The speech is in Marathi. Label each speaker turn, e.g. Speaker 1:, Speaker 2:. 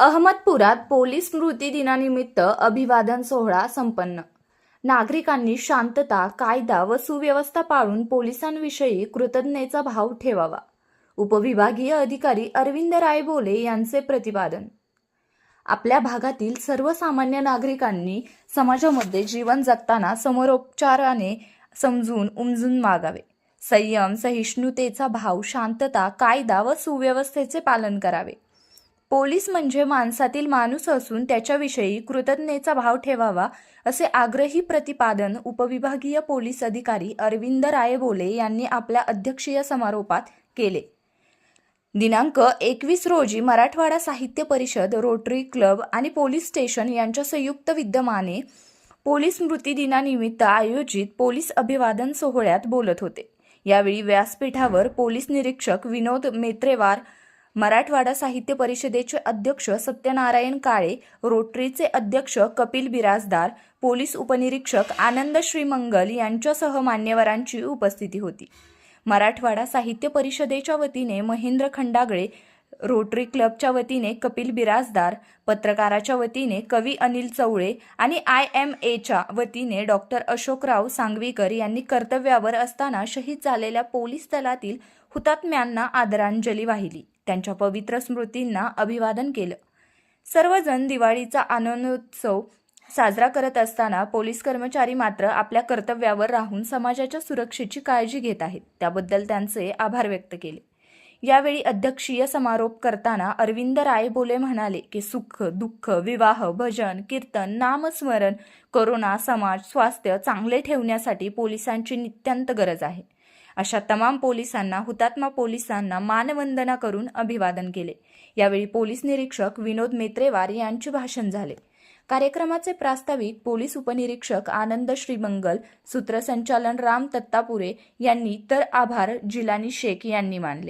Speaker 1: अहमदपुरात पोलीस स्मृती दिनानिमित्त अभिवादन सोहळा संपन्न. नागरिकांनी शांतता कायदा व सुव्यवस्था पाळून पोलिसांविषयी कृतज्ञतेचा भाव ठेवावा. उपविभागीय अधिकारी अरविंद रायबोले यांचे प्रतिपादन. आपल्या भागातील सर्वसामान्य नागरिकांनी समाजामध्ये जीवन जगताना समरोपचाराने समजून उमजून मागावे संयम सहिष्णुतेचा भाव शांतता कायदा व सुव्यवस्थेचे पालन करावे. पोलीस म्हणजे माणसातील माणूस असून त्याच्याविषयी कृतज्ञतेचा भाव ठेवावा असे आग्रही प्रतिपादन उपविभागीय पोलीस अधिकारी अरविंद रायबोले यांनी आपल्या अध्यक्षीय समारोपात केले. दिनांक एकवीस रोजी मराठवाडा साहित्य परिषद रोटरी क्लब आणि पोलीस स्टेशन यांच्या संयुक्त विद्यमाने पोलीस स्मृती दिनानिमित्त आयोजित पोलीस अभिवादन सोहळ्यात बोलत होते. यावेळी व्यासपीठावर पोलीस निरीक्षक विनोद मेत्रेवार मराठवाडा साहित्य परिषदेचे अध्यक्ष सत्यनारायण काळे रोटरीचे अध्यक्ष कपिल बिराजदार पोलीस उपनिरीक्षक आनंद श्रीमंगल यांच्यासह मान्यवरांची उपस्थिती होती. मराठवाडा साहित्य परिषदेच्या वतीने महेंद्र खंडागळे रोटरी क्लबच्या वतीने कपिल बिराजदार पत्रकाराच्या वतीने कवी अनिल चवळे आणि आय एम एच्या वतीने डॉक्टर अशोकराव सांगवीकर यांनी कर्तव्यावर असताना शहीद झालेल्या पोलीस दलातील हुतात्म्यांना आदरांजली वाहिली. त्यांच्या पवित्र स्मृतींना अभिवादन केलं. सर्वजण दिवाळीचा आनंदोत्सव साजरा करत असताना पोलीस कर्मचारी मात्र आपल्या कर्तव्यावर राहून समाजाच्या सुरक्षेची काळजी घेत आहेत. त्याबद्दल त्यांचे आभार व्यक्त केले. यावेळी अध्यक्षीय समारोप करताना अरविंद रायबोले म्हणाले की सुख दुःख विवाह भजन कीर्तन नामस्मरण करोना समाज स्वास्थ्य चांगले ठेवण्यासाठी पोलिसांची नित्यांत गरज आहे. अशा तमाम पोलिसांना हुतात्मा पोलिसांना मानवंदना करून अभिवादन केले. यावेळी पोलीस निरीक्षक विनोद मेत्रेवार यांचे भाषण झाले. कार्यक्रमाचे प्रास्ताविक पोलीस उपनिरीक्षक आनंद श्रीमंगल सूत्रसंचालन राम तत्तापुरे यांनी तर आभार जिलानी शेख यांनी मानले.